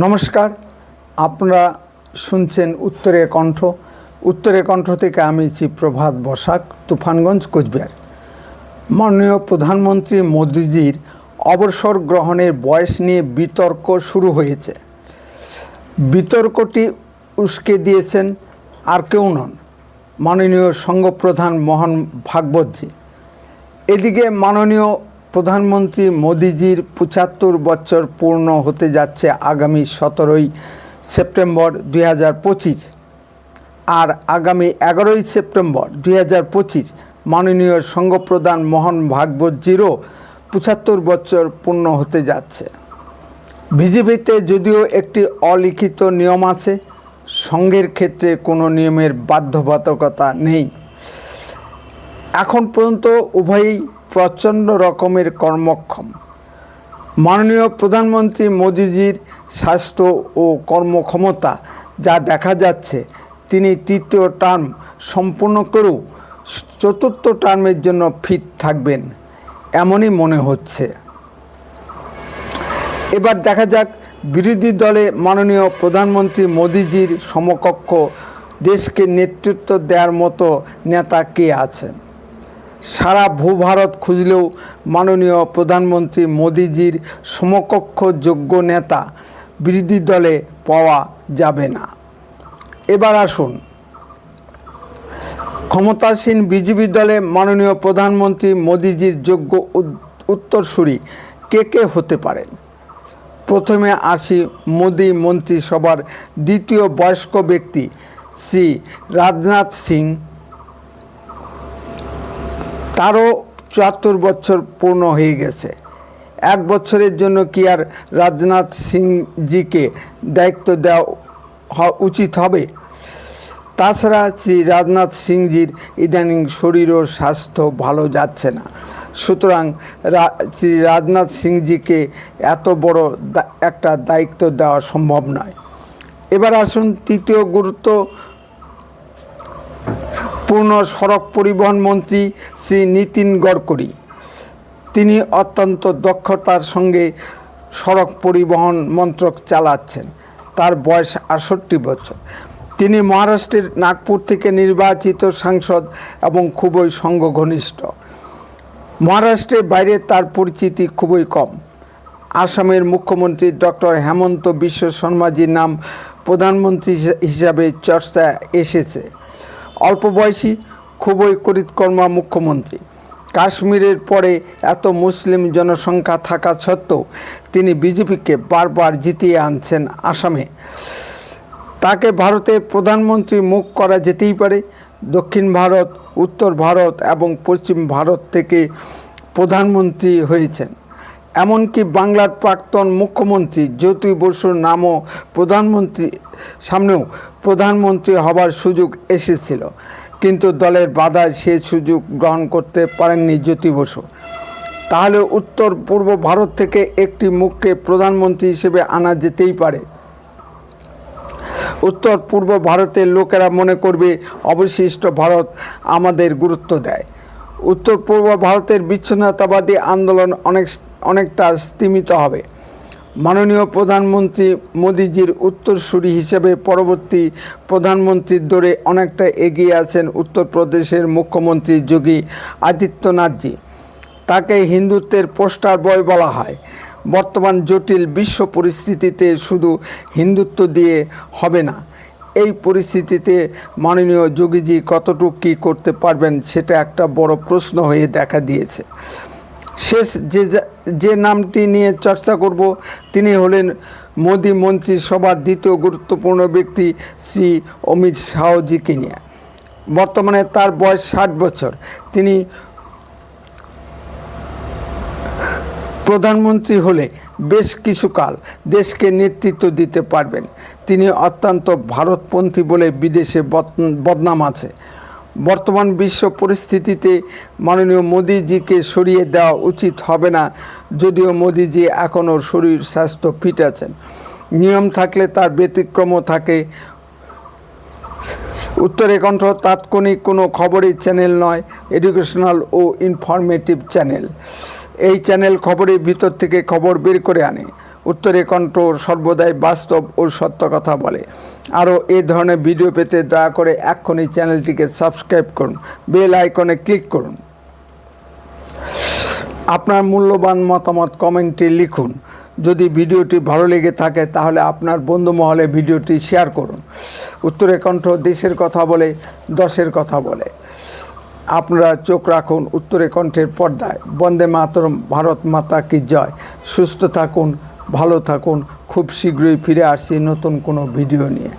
নমস্কার, আপনারা শুনছেন উত্তরের কণ্ঠ। উত্তরের কণ্ঠ থেকে আমি চি প্রভাত বসাক, তুফানগঞ্জ, কোচবিহার। মাননীয় প্রধানমন্ত্রী মোদিজির অবসর গ্রহণের বয়স নিয়ে বিতর্ক শুরু হয়েছে। বিতর্কটি উস্কে দিয়েছেন আর কেউ নন মাননীয় সংঘপ্রধান মোহন ভাগবতজি। এদিকে মাননীয় প্রধানমন্ত্রী মোদিজির পঁচাত্তর বছর পূর্ণ হতে যাচ্ছে আগামী সতেরোই সেপ্টেম্বর দুই হাজার পঁচিশ। আর আগামী এগারোই সেপ্টেম্বর দুই হাজার পঁচিশ মাননীয় সংঘপ্রধান মোহন ভাগবতজিরও পঁচাত্তর বছর পূর্ণ হতে যাচ্ছে। বিজেপিতে যদিও একটি অলিখিত নিয়ম আছে, সঙ্গের ক্ষেত্রে কোনো নিয়মের বাধ্যবাধকতা নেই। এখন পর্যন্ত উভয়ই প্রচণ্ড রকমের কর্মক্ষম। মাননীয় প্রধানমন্ত্রী মোদিজির স্বাস্থ্য ও কর্মক্ষমতা যা দেখা যাচ্ছে, তিনি তৃতীয় টার্ম সম্পূর্ণ করেও চতুর্থ টার্মের জন্য ফিট থাকবেন এমনই মনে হচ্ছে। এবার দেখা যাক, বিরোধী দলে মাননীয় প্রধানমন্ত্রী মোদিজির সমকক্ষ দেশকে নেতৃত্ব দেওয়ার মতো নেতা কে আছেন। সারা ভূভারত খুঁজলেও মাননীয় প্রধানমন্ত্রী মোদিজির সমকক্ষ যোগ্য নেতা বিরোধী দলে পাওয়া যাবে না। এবার আসুন। ক্ষমতাসীন বিজেপি দলে মাননীয় প্রধানমন্ত্রী মোদিজির যোগ্য উত্তরসূরি কে কে হতে পারেন? প্রথমে আসি মোদি মন্ত্রিসভার দ্বিতীয় বয়স্ক ব্যক্তি শ্রী রাজনাথ সিং। তারও চুয়াত্তর বছর পূর্ণ হয়ে গেছে। এক বছরের জন্য কি আর রাজনাথ সিংজিকে দায়িত্ব দেওয়া উচিত হবে? তাছাড়া শ্রী রাজনাথ সিংজির ইদানিং শরীর ও স্বাস্থ্য ভালো যাচ্ছে না। সুতরাং শ্রী রাজনাথ সিংজিকে এত বড় একটা দায়িত্ব দেওয়া সম্ভব নয়। এবার আসুন তৃতীয় গুরুত্ব পূর্ণ সড়ক পরিবহন মন্ত্রী শ্রী নীতিন গডকরি। তিনি অত্যন্ত দক্ষতার সঙ্গে সড়ক পরিবহন মন্ত্রক চালাচ্ছেন। তার বয়স আটষট্টি বছর। তিনি মহারাষ্ট্রের নাগপুর থেকে নির্বাচিত সাংসদ এবং খুবই সংঘঘনিষ্ঠ মহারাষ্ট্রের বাইরে তার পরিচিতি খুবই কম। আসামের মুখ্যমন্ত্রী ডক্টর হেমন্ত বিশ্ব শর্মাজির নাম প্রধানমন্ত্রী হিসা- হিসাবে চর্চা এসেছে। অল্প বয়সী, খুবই করিতকর্মা মুখ্যমন্ত্রী। কাশ্মীরের পরে এত মুসলিম জনসংখ্যা থাকা সত্ত্বেও তিনি বিজেপিকে বারবার জিতিয়ে আনছেন আসামে। তাকে ভারতের প্রধানমন্ত্রী মুখ করা যেতেই পারে। দক্ষিণ ভারত, উত্তর ভারত এবং পশ্চিম ভারত থেকে প্রধানমন্ত্রী হয়েছেন। এমনকি বাংলার প্রাক্তন মুখ্যমন্ত্রী জ্যোতি বসুর নামও প্রধানমন্ত্রী, সামনেও প্রধানমন্ত্রী হবার সুযোগ এসেছিল। কিন্তু দলের বাধায় সে সুযোগ গ্রহণ করতে পারেননি জ্যোতি বসু। তাহলে উত্তর পূর্ব ভারত থেকে একটি মুখকে প্রধানমন্ত্রী হিসেবে আনা যেতেই পারে। উত্তর পূর্ব ভারতের লোকেরা মনে করবে, অবশিষ্ট ভারত আমাদের গুরুত্ব দেয়। উত্তর পূর্ব ভারতের বিচ্ছিন্নতাবাদী আন্দোলন অনেক অনেকটা স্তীমিত হবে। মাননীয় প্রধানমন্ত্রী মোদিজির উত্তরসূরি হিসেবে পরবর্তী প্রধানমন্ত্রীর দৌড়ে অনেকটা এগিয়ে আছেন উত্তরপ্রদেশের মুখ্যমন্ত্রী যোগী আদিত্যনাথজি। তাকে হিন্দুত্বের পোস্টার বয় বলা হয়। বর্তমান জটিল বিশ্ব পরিস্থিতিতে শুধু হিন্দুত্ব দিয়ে হবে না, এই পরিস্থিতিতে মাননীয় যোগীজি কতটুকু কী করতে পারবেন সেটা একটা বড় প্রশ্ন হয়ে দেখা দিয়েছে। শেষ যে যা- নামটি নিয়ে চর্চা করব, তিনি হলেন মোদি মন্ত্রিসভার দ্বিতীয় গুরুত্বপূর্ণ ব্যক্তি শ্রী অমিত শাহজিকে নিয়ে। বর্তমানে তার বয়স ষাট বছর। তিনি প্রধানমন্ত্রী হলে বেশ কিছুকাল দেশকে নেতৃত্ব দিতে পারবেন। তিনি অত্যন্ত ভারতপন্থী বলে বিদেশে বদ- বদনাম আছে। বর্তমান বিশ্ব পরিস্থিতিতে মাননীয় মোদিজিকে সরিয়ে দেওয়া উচিত হবে না, যদিও মোদিজি এখনও শরীর স্বাস্থ্য ফিট আছেন। নিয়ম থাকলে তার ব্যতিক্রমও থাকে। উত্তরে কণ্ঠ, তাৎক্ষণিক কোনো খবরের চ্যানেল নয়, এডুকেশনাল ও ইনফরমেটিভ চ্যানেল। এই চ্যানেল খবরের ভিতর থেকে খবর বের করে আনে। উত্তরে কণ্ঠ সর্বদাই বাস্তব ও সত্য কথা বলে। আরও এই ধরনের ভিডিও পেতে দয়া করে এক্ষুনি চ্যানেলটিকে সাবস্ক্রাইব করুন, বেল আইকনে ক্লিক করুন। আপনার মূল্যবান মতামত কমেন্টে লিখুন। যদি ভিডিওটি ভালো লেগে থাকে তাহলে আপনার বন্ধু মহলে ভিডিওটি শেয়ার করুন। উত্তরে কণ্ঠ দেশের কথা বলে, দশের কথা বলে। আপনারা চোখ রাখুন উত্তরে কণ্ঠের পর্দায়। বন্দে মাতরম, ভারত মাতা কি জয়। সুস্থ থাকুন, ভালো থাকুন খুব শীঘ্রই ফিরে আসছি নতুন কোনো ভিডিও নিয়ে।